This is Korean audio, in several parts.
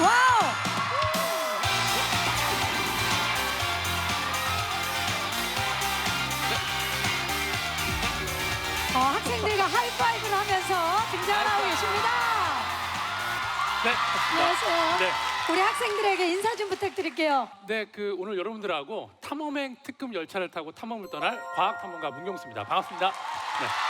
와우! 어, 학생들과 하이파이브를 하면서 등장하고 계십니다. 네. 안녕하세요. 네. 우리 학생들에게 인사 좀 부탁드릴게요. 네, 그 오늘 여러분들하고 탐험행 특급 열차를 타고 탐험을 떠날 과학 탐험가 문경수입니다. 반갑습니다. 네.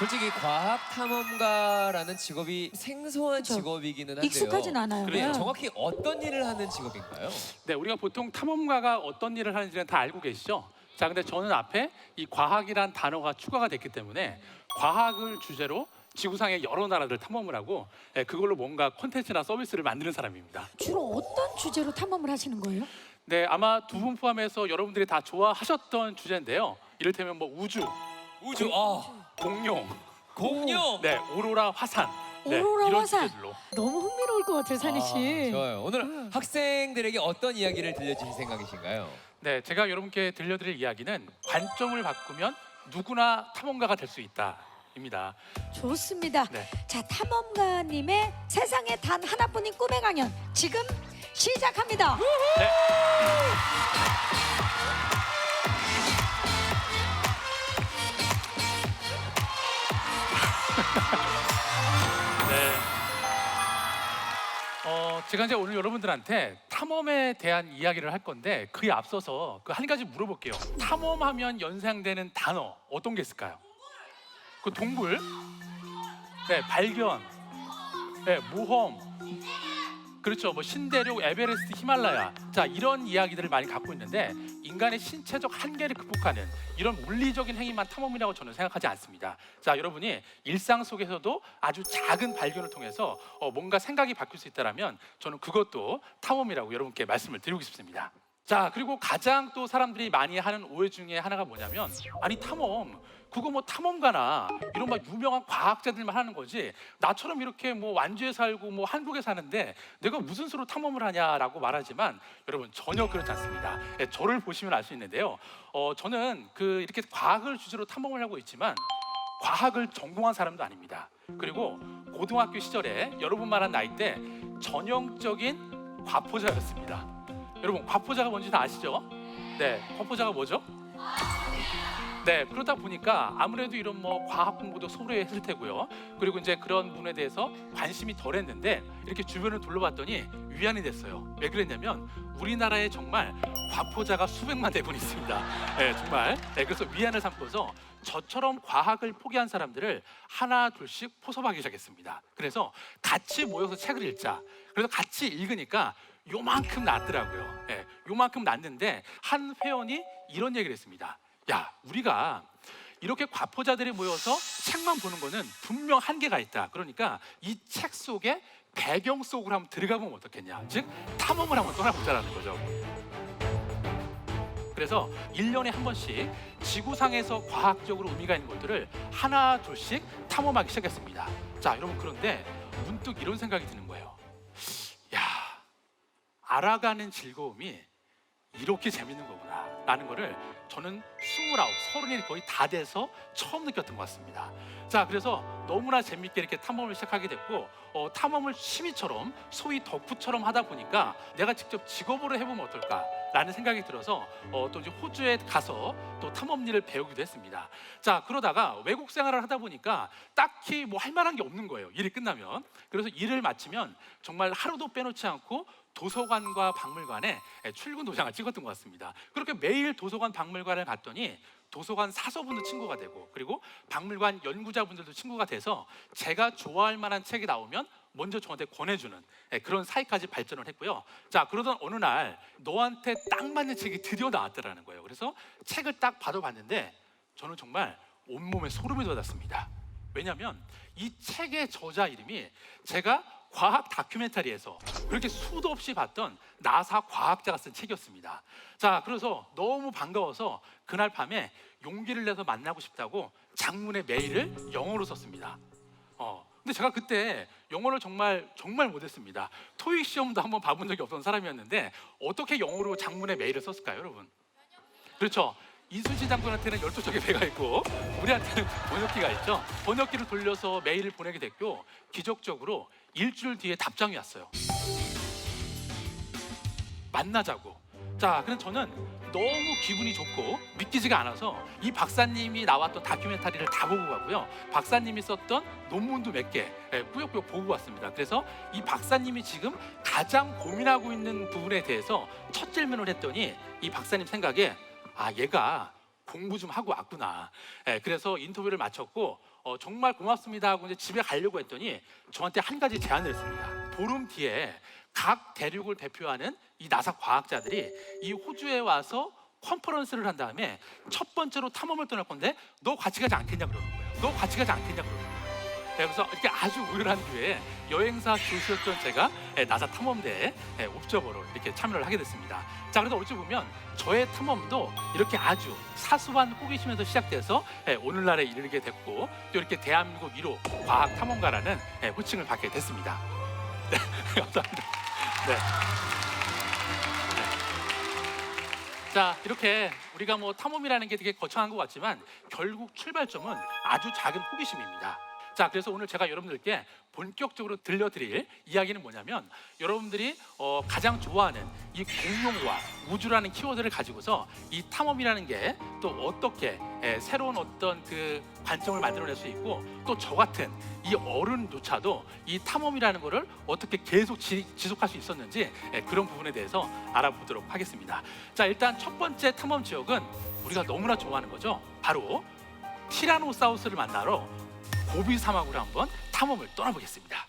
솔직히 과학 탐험가라는 직업이 생소한 그쵸. 직업이기는 한데요. 익숙하진 않아요. 그래요. 네. 정확히 어떤 일을 하는 직업인가요? 네, 우리가 보통 탐험가가 어떤 일을 하는지는 다 알고 계시죠? 자, 근데 저는 앞에 이 과학이란 단어가 추가가 됐기 때문에 과학을 주제로 지구상의 여러 나라들 탐험을 하고 예, 그걸로 뭔가 콘텐츠나 서비스를 만드는 사람입니다. 주로 어떤 주제로 탐험을 하시는 거예요? 네, 아마 두 분 포함해서 여러분들이 다 좋아하셨던 주제인데요. 이를테면 뭐 우주, 우주, 아, 공룡, 공룡. 네, 오로라 화산, 네, 오로라 이런 화산. 주제들로 너무 흥미로울 것 같아요, 산희 아, 씨. 좋아요. 오늘 음. 학생들에게 어떤 이야기를 들려주실 생각이신가요? 네, 제가 여러분께 들려드릴 이야기는 관점을 바꾸면 누구나 탐험가가 될 수 있다입니다. 좋습니다. 네. 자, 탐험가님의 세상에 단 하나뿐인 꿈의 강연 지금 시작합니다. 네. 네. 제가 이제 오늘 여러분들한테 탐험에 대한 이야기를 할 건데 그에 앞서서 그 한 가지 물어볼게요. 탐험하면 연상되는 단어 어떤 게 있을까요? 그 동굴, 네 발견, 네 모험, 그렇죠. 뭐 신대륙, 에베레스트, 히말라야. 자, 이런 이야기들을 많이 갖고 있는데 인간의 신체적 한계를 극복하는 이런 물리적인 행위만 탐험이라고 저는 생각하지 않습니다. 자, 여러분이 일상 속에서도 아주 작은 발견을 통해서 어, 뭔가 생각이 바뀔 수 있다라면 저는 그것도 탐험이라고 여러분께 말씀을 드리고 싶습니다. 자, 그리고 가장 또 사람들이 많이 하는 오해 중에 하나가 뭐냐면 아니 탐험 그거 뭐 탐험가나 이런 막 유명한 과학자들만 하는 거지 나처럼 이렇게 뭐 완주에 살고 뭐 한국에 사는데 내가 무슨 수로 탐험을 하냐라고 말하지만 여러분 전혀 그렇지 않습니다. 예, 저를 보시면 알 수 있는데요. 어, 저는 그 이렇게 과학을 주제로 탐험을 하고 있지만 과학을 전공한 사람도 아닙니다. 그리고 고등학교 시절에 여러분만 한 나이 때 전형적인 과포자였습니다. 여러분 과포자가 뭔지 다 아시죠? 네, 과포자가 뭐죠? 네, 그러다 보니까 아무래도 이런 뭐 과학 공부도 소홀히 했을 테고요. 그리고 이제 그런 부분에 대해서 관심이 덜했는데 이렇게 주변을 둘러봤더니 위안이 됐어요. 왜 그랬냐면 우리나라에 정말 과포자가 수백만 대군 있습니다. 네, 정말. 네, 그래서 위안을 삼고서 저처럼 과학을 포기한 사람들을 하나 둘씩 포섭하기 시작했습니다. 그래서 같이 모여서 책을 읽자. 그래서 같이 읽으니까 요만큼 낫더라고요. 예, 요만큼 낫는데 한 회원이 이런 얘기를 했습니다. 야, 우리가 이렇게 과포자들이 모여서 책만 보는 거는 분명 한계가 있다. 그러니까 이 책 속에 배경 속으로 한번 들어가 보면 어떻겠냐. 즉 탐험을 한번 떠나보자라는 거죠. 그래서 일년에 한 번씩 지구상에서 과학적으로 의미가 있는 것들을 하나 둘씩 탐험하기 시작했습니다. 자, 여러분 그런데 문득 이런 생각이 드는 거예요. 야, 알아가는 즐거움이 이렇게 재밌는 거구나 라는 거를 저는 스물아홉, 서른이 거의 다 돼서 처음 느꼈던 것 같습니다. 자, 그래서 너무나 재밌게 이렇게 탐험을 시작하게 됐고 어, 탐험을 취미처럼 소위 덕후처럼 하다 보니까 내가 직접 직업으로 해보면 어떨까 라는 생각이 들어서 어, 또 이제 호주에 가서 또 탐험 일을 배우기도 했습니다. 자, 그러다가 외국 생활을 하다 보니까 딱히 뭐 할 만한 게 없는 거예요. 일이 끝나면. 그래서 일을 마치면 정말 하루도 빼놓지 않고 도서관과 박물관에 예, 출근 도장을 찍었던 것 같습니다. 그렇게 매일 도서관 박물관을 갔더니 도서관 사서분도 친구가 되고 그리고 박물관 연구자분들도 친구가 돼서 제가 좋아할 만한 책이 나오면 먼저 저한테 권해주는 예, 그런 사이까지 발전을 했고요. 자 그러던 어느 날 너한테 딱 맞는 책이 드디어 나왔더라는 거예요. 그래서 책을 딱 받아봤는데 저는 정말 온몸에 소름이 돋았습니다. 왜냐하면 이 책의 저자 이름이 제가 과학 다큐멘터리에서 그렇게 수도 없이 봤던 나사 과학자가 쓴 책이었습니다. 자, 그래서 너무 반가워서 그날 밤에 용기를 내서 만나고 싶다고 장문의 메일을 영어로 썼습니다. 어, 근데 제가 그때 영어를 정말 정말 못했습니다. 토익 시험도 한번 봐본 적이 없던 사람이었는데 어떻게 영어로 장문의 메일을 썼을까요, 여러분? 그렇죠. 이순신 장군한테는 12척의 배가 있고 우리한테는 번역기가 있죠. 번역기를 돌려서 메일을 보내게 됐고 기적적으로 일주일 뒤에 답장이 왔어요. 만나자고. 자, 그래서 저는 너무 기분이 좋고 믿기지가 않아서 이 박사님이 나왔던 다큐멘터리를 다 보고 가고요. 박사님이 썼던 논문도 몇개 예, 꾸역꾸역 보고 왔습니다. 그래서 이 박사님이 지금 가장 고민하고 있는 부분에 대해서 첫 질문을 했더니 이 박사님 생각에 아 얘가 공부 좀 하고 왔구나. 예, 그래서 인터뷰를 마쳤고 어, 정말 고맙습니다 하고 이제 집에 가려고 했더니 저한테 한 가지 제안을 했습니다. 보름 뒤에 각 대륙을 대표하는 이 나사 과학자들이 이 호주에 와서 컨퍼런스를 한 다음에 첫 번째로 탐험을 떠날 건데 너 같이 가지 않겠냐 그러는 거예요. 너 같이 가지 않겠냐 그러는 거예요. 네, 그래서 이렇게 아주 우연한 기회에 여행사 교수였던 제가 예, 나사 탐험대에 예, 옵저버로 이렇게 참여를 하게 됐습니다. 자, 그래서 어찌 보면 저의 탐험도 이렇게 아주 사소한 호기심에서 시작돼서 예, 오늘날에 이르게 됐고 또 이렇게 대한민국 1호 과학 탐험가라는 예, 호칭을 받게 됐습니다. 네, 감사합니다. 네. 네. 자, 이렇게 우리가 뭐 탐험이라는 게 되게 거창한 것 같지만 결국 출발점은 아주 작은 호기심입니다. 자, 그래서 오늘 제가 여러분들께 본격적으로 들려드릴 이야기는 뭐냐면 여러분들이 어, 가장 좋아하는 이 공룡과 우주라는 키워드를 가지고서 이 탐험이라는 게 또 어떻게 에, 새로운 어떤 그 관점을 만들어낼 수 있고 또 저 같은 이 어른조차도 이 탐험이라는 거를 어떻게 계속 지, 지속할 수 있었는지 에, 그런 부분에 대해서 알아보도록 하겠습니다. 자, 일단 첫 번째 탐험 지역은 우리가 너무나 좋아하는 거죠. 바로 티라노사우스를 만나러 고비 사막으로 한번 탐험을 떠나보겠습니다.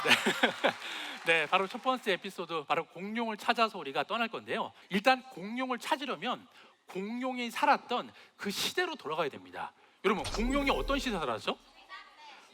네, 바로 첫 번째 에피소드 바로 공룡을 찾아서 우리가 떠날 건데요. 일단 공룡을 찾으려면 공룡이 살았던 그 시대로 돌아가야 됩니다. 여러분, 공룡이 어떤 시대에 살았죠?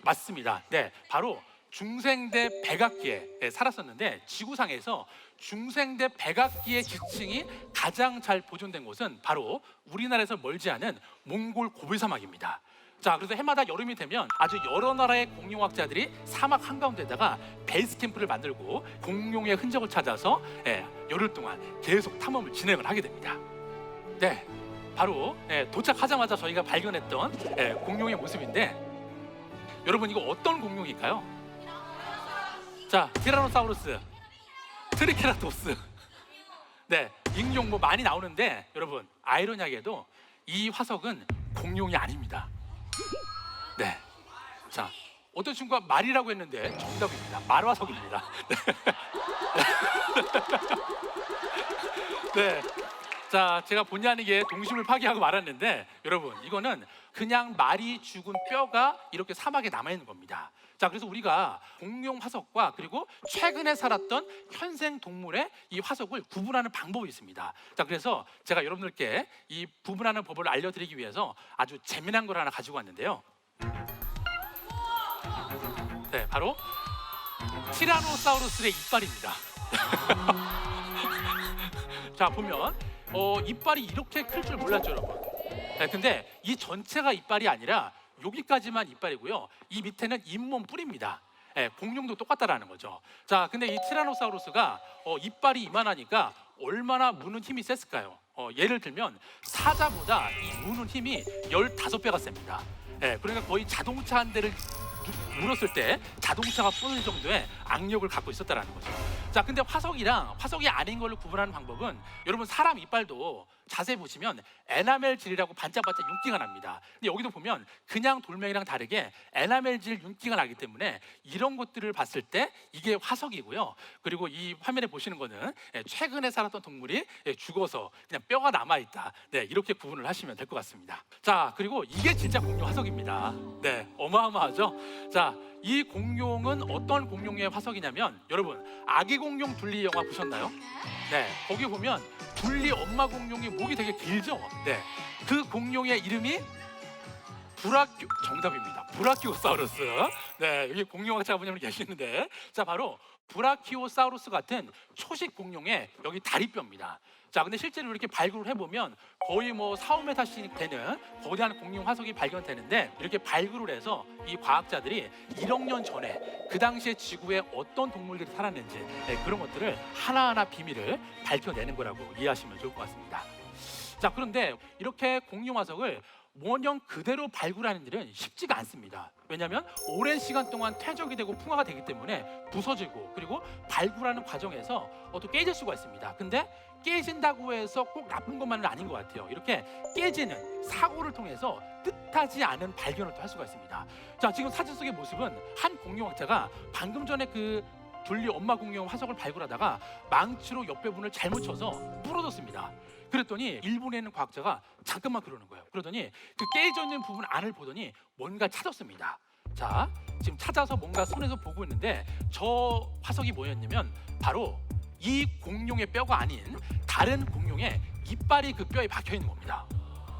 맞습니다. 네, 바로 중생대 백악기에 살았었는데 지구상에서 중생대 백악기의 지층이 가장 잘 보존된 곳은 바로 우리나라에서 멀지 않은 몽골 고비 사막입니다. 자, 그래서 해마다 여름이 되면 아주 여러 나라의 공룡학자들이 사막 한가운데다가 베이스 캠프를 만들고 공룡의 흔적을 찾아서 예, 열흘 동안 계속 탐험을 진행을 하게 됩니다. 네, 바로 예, 도착하자마자 저희가 발견했던 예, 공룡의 모습인데 여러분 이거 어떤 공룡일까요? 자, 티라노사우루스, 트리케라토스. 네, 익룡 뭐 많이 나오는데 여러분 아이러니하게도 이 화석은 공룡이 아닙니다. 네, 자 어떤 친구가 말이라고 했는데 정답입니다. 말화석입니다. 네. 자, 제가 본의 아니게 동심을 파괴하고 말았는데 여러분 이거는 그냥 말이 죽은 뼈가 이렇게 사막에 남아 있는 겁니다. 자, 그래서 우리가 공룡 화석과 그리고 최근에 살았던 현생 동물의 이 화석을 구분하는 방법이 있습니다. 자, 그래서 제가 여러분들께 이 구분하는 법을 알려 드리기 위해서 아주 재미난 걸 하나 가지고 왔는데요. 네, 바로 티라노사우루스의 이빨입니다. 자 보면 어, 이빨이 이렇게 클 줄 몰랐죠, 여러분. 네, 근데 이 전체가 이빨이 아니라 여기까지만 이빨이고요. 이 밑에는 잇몸 뿔입니다. 예, 공룡도 똑같다라는 거죠. 자, 근데 이 티라노사우루스가 어, 이빨이 이만하니까 얼마나 무는 힘이 셌을까요? 어, 예를 들면 사자보다 이 무는 힘이 15배가 셉니다. 예, 그러니까 거의 자동차 한 대를 누- 물었을 때 자동차가 뿌는 정도의 악력을 갖고 있었다라는 거죠. 자, 근데 화석이랑 화석이 아닌 걸로 구분하는 방법은 여러분 사람 이빨도 자세히 보시면 에나멜질이라고 반짝반짝 윤기가 납니다. 근데 여기도 보면 그냥 돌멩이랑 다르게 에나멜질 윤기가 나기 때문에 이런 것들을 봤을 때 이게 화석이고요. 그리고 이 화면에 보시는 거는 예, 최근에 살았던 동물이 예, 죽어서 그냥 뼈가 남아 있다. 네, 이렇게 구분을 하시면 될 것 같습니다. 자, 그리고 이게 진짜 공룡 화석입니다. 네, 어마어마하죠. 자, 이 공룡은 어떤 공룡의 화석이냐면 여러분 아기 공룡 둘리 영화 보셨나요? 네, 거기 보면 둘리 엄마 공룡이 목이 되게 길죠. 네, 그 공룡의 이름이 브라키 정답입니다. 브라키오사우루스. 네, 여기 공룡학자분이 계시는데, 자 바로 브라키오사우루스 같은 초식 공룡의 여기 다리뼈입니다. 자, 근데 실제로 이렇게 발굴을 해보면 거의 뭐 4, 5m씩 되는 거대한 공룡 화석이 발견되는데 이렇게 발굴을 해서 이 과학자들이 1억 년 전에 그 당시에 지구에 어떤 동물들이 살았는지 네, 그런 것들을 하나하나 비밀을 밝혀내는 거라고 이해하시면 좋을 것 같습니다. 자, 그런데 이렇게 공룡 화석을 원형 그대로 발굴하는 일은 쉽지가 않습니다. 왜냐하면 오랜 시간 동안 퇴적이 되고 풍화가 되기 때문에 부서지고 그리고 발굴하는 과정에서 어, 또 깨질 수가 있습니다. 근데 깨진다고 해서 꼭 나쁜 것만은 아닌 것 같아요. 이렇게 깨지는 사고를 통해서 뜻하지 않은 발견을 또 할 수가 있습니다. 자, 지금 사진 속의 모습은 한 공룡학자가 방금 전에 그 둘리 엄마 공룡 화석을 발굴하다가 망치로 옆에 분을 잘못 쳐서 부러졌습니다. 그랬더니 일본에 있는 과학자가 잠깐만 그러는 거예요. 그러더니 그 깨져 있는 부분 안을 보더니 뭔가 찾았습니다. 자, 지금 찾아서 뭔가 손에서 보고 있는데 저 화석이 뭐였냐면 바로 이 공룡의 뼈가 아닌 다른 공룡의 이빨이 그 뼈에 박혀 있는 겁니다.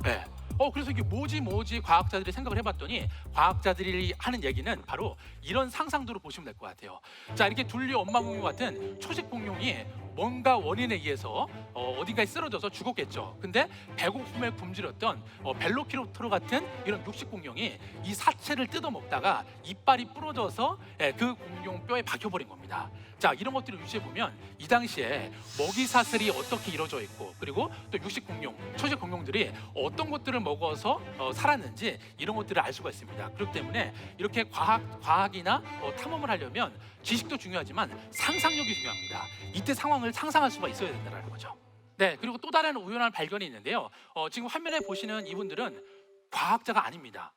네. 어 그래서 이게 뭐지 뭐지 과학자들이 생각을 해봤더니 과학자들이 하는 얘기는 바로 이런 상상도로 보시면 될 것 같아요. 자 이렇게 둘리 엄마 공룡 같은 초식 공룡이 뭔가 원인에 의해서 어, 어딘가에 쓰러져서 죽었겠죠. 근데 배고픔에 굶주렸던 어, 벨로키롭토르 같은 이런 육식 공룡이 이 사체를 뜯어 먹다가 이빨이 부러져서 예, 그 공룡 뼈에 박혀버린 겁니다. 자 이런 것들을 유지해 보면 이 당시에 먹이 사슬이 어떻게 이루어져 있고 그리고 또 육식 공룡, 초식 공룡들이 어떤 것들을 먹어서 어, 살았는지 이런 것들을 알 수가 있습니다. 그렇기 때문에 이렇게 과학 과학이나 어, 탐험을 하려면 지식도 중요하지만 상상력이 중요합니다. 이때 상황을 상상할 수가 있어야 된다는 거죠. 네, 그리고 또 다른 우연한 발견이 있는데요. 어, 지금 화면에 보시는 이분들은 과학자가 아닙니다.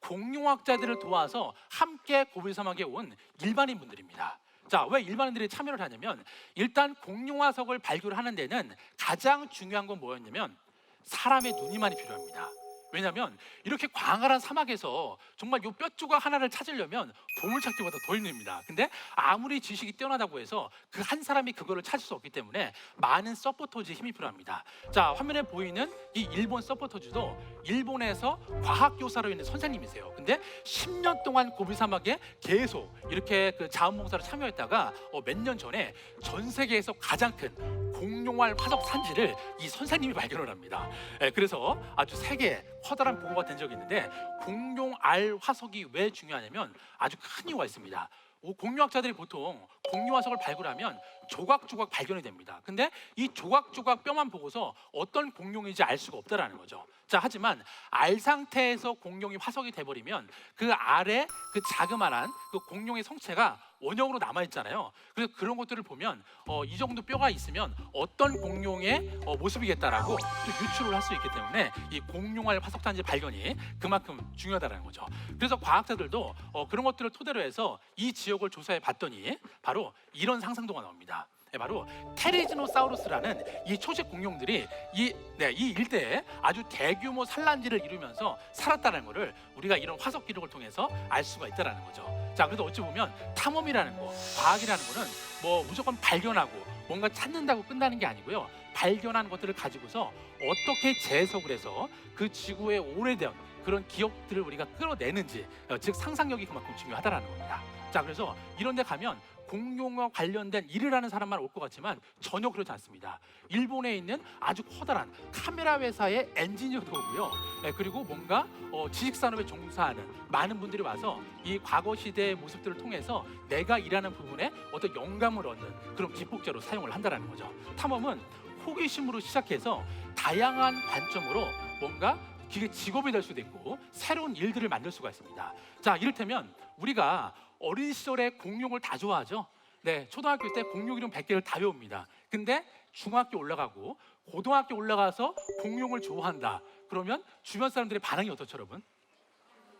공룡학자들을 도와서 함께 고비 사막에 온 일반인 분들입니다. 자, 왜 일반인들이 참여를 하냐면 일단 공룡 화석을 발굴하는 데는 가장 중요한 건 뭐였냐면 사람의 눈이 많이 필요합니다. 왜냐하면 이렇게 광활한 사막에서 정말 요 뼈 조각 하나를 찾으려면 보물찾기보다 더 힘듭니다. 근데 아무리 지식이 뛰어나다고 해서 그 한 사람이 그거를 찾을 수 없기 때문에 많은 서포터즈의 힘이 필요합니다. 자 화면에 보이는 이 일본 서포터즈도 일본에서 과학 교사로 있는 선생님이세요. 근데 10년 동안 고비 사막에 계속 이렇게 그 자원봉사로 참여했다가 어, 몇 년 전에 전 세계에서 가장 큰 공룡알 화석 산지를 이 선생님이 발견을 합니다. 예, 그래서 아주 세계 커다란 보고가 된 적이 있는데 공룡 알 화석이 왜 중요하냐면 아주 큰 이유가 있습니다. 오, 공룡학자들이 보통 공룡 화석을 발굴하면 조각조각 발견이 됩니다. 근데 이 조각조각 뼈만 보고서 어떤 공룡인지 알 수가 없다라는 거죠. 자, 하지만 알 상태에서 공룡이 화석이 돼버리면 그 아래 그 자그마한 그 공룡의 성체가 원형으로 남아 있잖아요. 그래서 그런 것들을 보면 어, 이 정도 뼈가 있으면 어떤 공룡의 어, 모습이겠다라고 또 유추를 할 수 있기 때문에 이 공룡알 화석단지 발견이 그만큼 중요하다는 거죠. 그래서 과학자들도 어, 그런 것들을 토대로 해서 이 지역을 조사해 봤더니 바로 이런 상상도가 나옵니다. 네, 바로 테리지노사우루스라는 이 초식 공룡들이 이, 네, 이 일대에 아주 대규모 산란지를 이루면서 살았다는 것을 우리가 이런 화석 기록을 통해서 알 수가 있다는 거죠. 자, 그래서 어찌 보면 탐험이라는 거, 과학이라는 거는 뭐 무조건 발견하고 뭔가 찾는다고 끝나는 게 아니고요. 발견한 것들을 가지고서 어떻게 재해석을 해서 그 지구의 오래된 그런 기억들을 우리가 끌어내는지, 어, 즉 상상력이 그만큼 중요하다라는 겁니다. 자, 그래서 이런 데 가면 공룡과 관련된 일을 하는 사람만 올 것 같지만 전혀 그렇지 않습니다. 일본에 있는 아주 커다란 카메라 회사의 엔지니어도 오고요. 예, 그리고 뭔가 어, 지식 산업에 종사하는 많은 분들이 와서 이 과거 시대의 모습들을 통해서 내가 일하는 부분에 어떤 영감을 얻는 그런 기폭제로 사용을 한다는 거죠. 탐험은 호기심으로 시작해서 다양한 관점으로 뭔가 그게 직업이 될 수도 있고 새로운 일들을 만들 수가 있습니다. 자, 이를테면 우리가 어린 시절에 공룡을 다 좋아하죠. 네, 초등학교 때 공룡 이름 100개를 다 외웁니다. 근데 중학교 올라가고 고등학교 올라가서 공룡을 좋아한다. 그러면 주변 사람들의 반응이 여러분?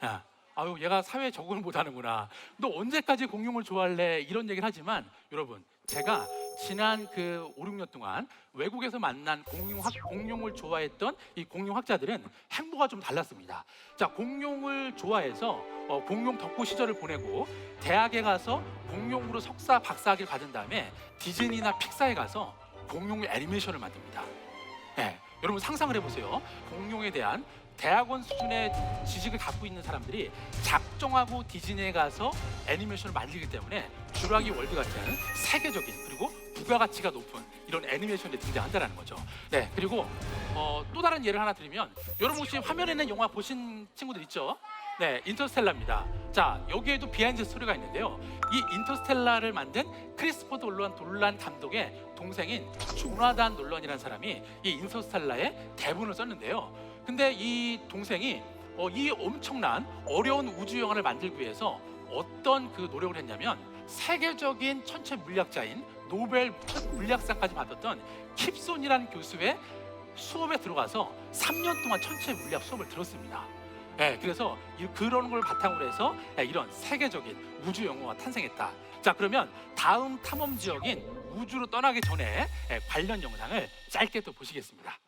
야, 아유, 얘가 사회에 적응을 못하는구나. 너 언제까지 공룡을 좋아할래? 이런 얘기를 하지만 여러분, 제가 지난 그 5, 6년 동안 외국에서 만난 공룡 학, 공룡을 좋아했던 이 공룡 학자들은 행보가 좀 달랐습니다. 자, 공룡을 좋아해서 어, 공룡 덕후 시절을 보내고 대학에 가서 공룡으로 석사 박사학위를 받은 다음에 디즈니나 픽사에 가서 공룡 애니메이션을 만듭니다. 네, 여러분 상상을 해보세요. 공룡에 대한 대학원 수준의 지식을 갖고 있는 사람들이 작정하고 디즈니에 가서 애니메이션을 만들기 때문에 주라기 월드 같은 세계적인 그리고 부가가치가 높은 이런 애니메이션이 등장한다는 거죠. 네, 그리고 어, 또 다른 예를 하나 드리면 여러분 혹시 화면에 있는 영화 보신 친구들 있죠? 네, 인터스텔라입니다. 자, 여기에도 비하인드 스토리가 있는데요. 이 인터스텔라를 만든 크리스포드 놀란 돌란 감독의 동생인 조나단 놀란이라는 사람이 이 인터스텔라의 대본을 썼는데요. 근데 이 동생이 어, 이 엄청난 어려운 우주 영화를 만들기 위해서 어떤 그 노력을 했냐면 세계적인 천체 물리학자인 노벨 물리학상까지 받았던 킵손이라는 교수의 수업에 들어가서 3년 동안 천체 물리학 수업을 들었습니다. 예, 그래서 이- 그런 걸 바탕으로 해서 예, 이런 세계적인 우주 영화가 탄생했다. 자, 그러면 다음 탐험 지역인 우주로 떠나기 전에 예, 관련 영상을 짧게 또 보시겠습니다.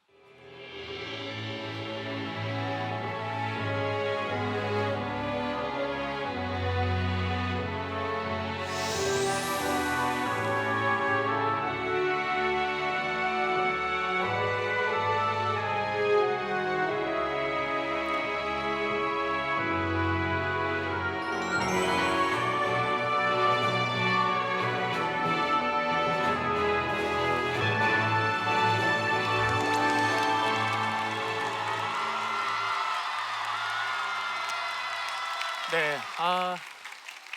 아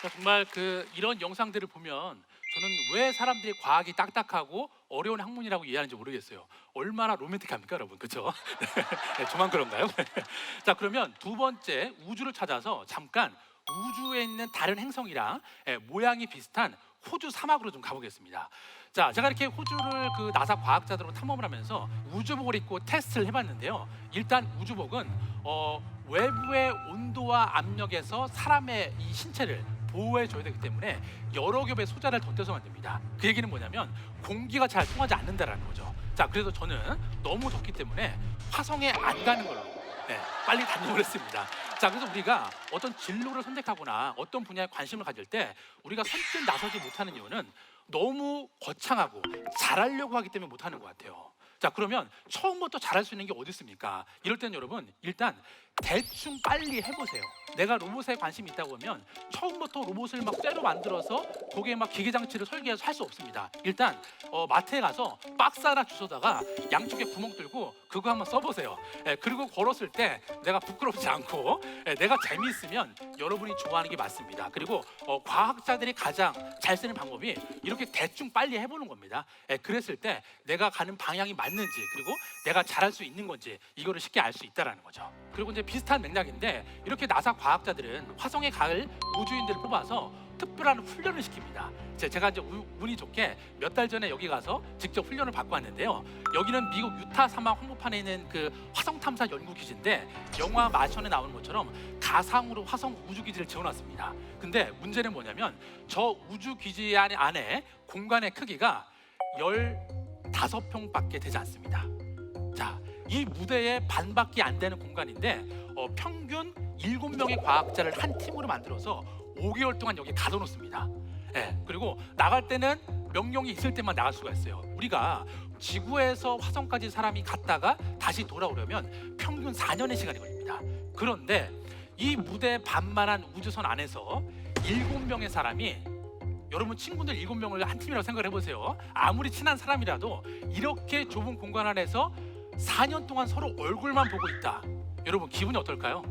정말 그 이런 영상들을 보면 저는 왜 사람들이 과학이 딱딱하고 어려운 학문이라고 이해하는지 모르겠어요. 얼마나 로맨틱합니까, 여러분? 그렇죠? 네, 저만 그런가요? 자, 그러면 두 번째 우주를 찾아서 잠깐 우주에 있는 다른 행성이랑 예, 모양이 비슷한 호주 사막으로 좀 가보겠습니다. 자, 제가 이렇게 호주를 그 나사 과학자들로 탐험을 하면서 우주복을 입고 테스트를 해봤는데요. 일단 우주복은 어, 외부의 온도와 압력에서 사람의 이 신체를 보호해 줘야 되기 때문에 여러 겹의 소자를 덧대서 만듭니다. 그 얘기는 뭐냐면 공기가 잘 통하지 않는다라는 거죠. 자, 그래서 저는 너무 덥기 때문에 화성에 안 가는 걸로 네, 빨리 다녀오랬습니다 자, 그래서 우리가 어떤 진로를 선택하거나 어떤 분야에 관심을 가질 때 우리가 선뜻 나서지 못하는 이유는 너무 거창하고 잘하려고 하기 때문에 못하는 것 같아요. 자, 그러면 처음부터 잘할 수 있는 게 어디 있습니까? 이럴 땐 여러분 일단 대충 빨리 해보세요. 내가 로봇에 관심이 있다고 하면 처음부터 로봇을 막 쇠로 만들어서 거기에 막 기계 장치를 설계해서 할 수 없습니다. 일단 어, 마트에 가서 박스 하나 주워다가 양쪽에 구멍 뚫고 그거 한번 써보세요. 예, 그리고 걸었을 때 내가 부끄럽지 않고 예, 내가 재미있으면 여러분이 좋아하는 게 맞습니다. 그리고 어, 과학자들이 가장 잘 쓰는 방법이 이렇게 대충 빨리 해보는 겁니다. 예, 그랬을 때 내가 가는 방향이 맞는지 그리고 내가 잘할 수 있는 건지 이거를 쉽게 알 수 있다라는 거죠. 그리고 이제 비슷한 맥락인데 이렇게 나사 과학자들은 화성에 갈 우주인들을 뽑아서 특별한 훈련을 시킵니다. 제- 제가 이제 우- 운이 좋게 몇 달 전에 여기 가서 직접 훈련을 받고 왔는데요. 여기는 미국 유타 사막 한복판에 있는 그 화성 탐사 연구 기지인데 영화 마션에 나오는 것처럼 가상으로 화성 우주 기지를 지어놨습니다. 근데 문제는 뭐냐면 저 우주 기지 안에, 안에 공간의 크기가 15평밖에 되지 않습니다. 자, 이 무대의 반밖에 안 되는 공간인데 어, 평균 7명의 과학자를 한 팀으로 만들어서 5개월 동안 여기 가둬놓습니다. 예, 그리고 나갈 때는 명령이 있을 때만 나갈 수가 있어요. 우리가 지구에서 화성까지 사람이 갔다가 다시 돌아오려면 평균 4년의 시간이 걸립니다. 그런데 이 무대 반만한 우주선 안에서 7명의 사람이 여러분 친구들 7명을 한 팀이라고 생각을 해보세요. 아무리 친한 사람이라도 이렇게 좁은 공간 안에서 4년 동안 서로 얼굴만 보고 있다. 여러분 기분이 어떨까요?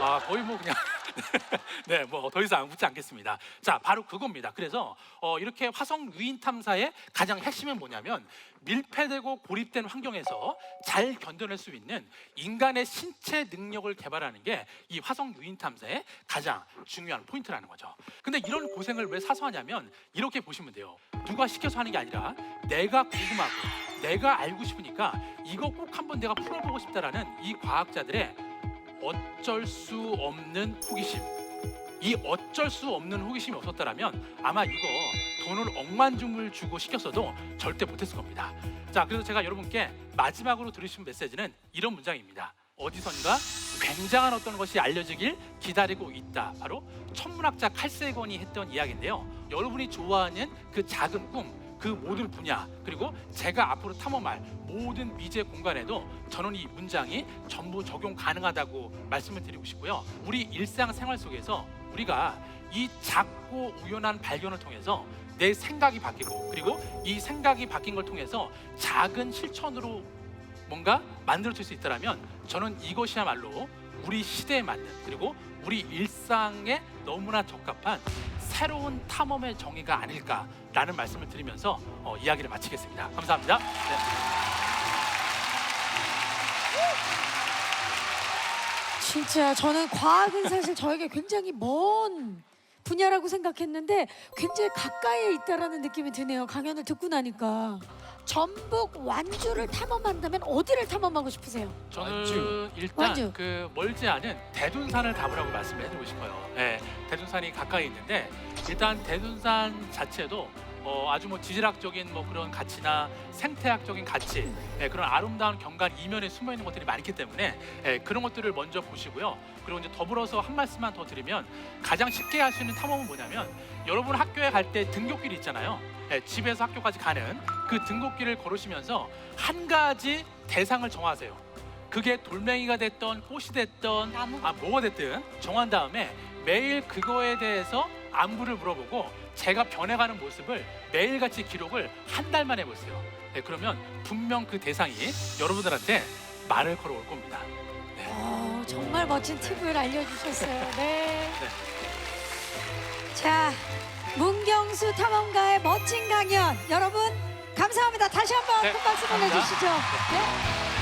아 거의 뭐 그냥 네, 뭐 더 이상 묻지 않겠습니다. 자, 바로 그겁니다. 그래서 어, 이렇게 화성 유인 탐사의 가장 핵심은 뭐냐면 밀폐되고 고립된 환경에서 잘 견뎌낼 수 있는 인간의 신체 능력을 개발하는 게 이 화성 유인 탐사의 가장 중요한 포인트라는 거죠. 근데 이런 고생을 왜 사서 하냐면 이렇게 보시면 돼요. 누가 시켜서 하는 게 아니라 내가 궁금하고 내가 알고 싶으니까 이거 꼭 한번 내가 풀어보고 싶다라는 이 과학자들의 어쩔 수 없는 호기심. 이 어쩔 수 없는 호기심이 없었다라면 아마 이거 돈을 억만중을 주고 시켰어도 절대 못했을 겁니다. 자, 그래서 제가 여러분께 마지막으로 들으신 메시지는 이런 문장입니다. 어디선가 굉장한 어떤 것이 알려지길 기다리고 있다. 바로 천문학자 칼세건이 했던 이야기인데요. 여러분이 좋아하는 그 작은 꿈, 그 모든 분야 그리고 제가 앞으로 탐험할 모든 미제 공간에도 저는 이 문장이 전부 적용 가능하다고 말씀을 드리고 싶고요. 우리 일상 생활 속에서 우리가 이 작고 우연한 발견을 통해서 내 생각이 바뀌고 그리고 이 생각이 바뀐 걸 통해서 작은 실천으로 뭔가 만들어질 수 있다면 저는 이것이야말로 우리 시대에 맞는 그리고 우리 일상에 너무나 적합한 새로운 탐험의 정의가 아닐까라는 말씀을 드리면서 어, 이야기를 마치겠습니다. 감사합니다. 네. 진짜 저는 과학은 사실 저에게 굉장히 먼 분야라고 생각했는데 굉장히 가까이에 있다라는 느낌이 드네요. 강연을 듣고 나니까. 전북 완주를 탐험한다면 어디를 탐험하고 싶으세요? 저는 완주. 일단 완주. 그 멀지 않은 대둔산을 가보라고 말씀을 해드리고 싶어요. 네, 대둔산이 가까이 있는데 일단 대둔산 자체도 어, 아주 뭐 지질학적인 뭐 그런 가치나 생태학적인 가치 예, 그런 아름다운 경관 이면에 숨어 있는 것들이 많기 때문에 예, 그런 것들을 먼저 보시고요. 그리고 이제 더불어서 한 말씀만 더 드리면 가장 쉽게 할 수 있는 탐험은 뭐냐면 여러분 학교에 갈 때 등굣길이 있잖아요. 예, 집에서 학교까지 가는 그 등굣길을 걸으시면서 한 가지 대상을 정하세요. 그게 돌멩이가 됐던 꽃이 됐던 나무. 아 뭐가 됐든 정한 다음에 매일 그거에 대해서 안부를 물어보고 제가 변해가는 모습을 매일같이 기록을 한 달만 해보세요. 네, 그러면 분명 그 대상이 여러분들한테 말을 걸어올 겁니다. 네. 어, 정말 멋진 팁을 알려주셨어요. 네. 네. 자, 문경수 탐험가의 멋진 강연 여러분 감사합니다. 다시 한번 네, 큰 박수 감사합니다. 보내주시죠. 네.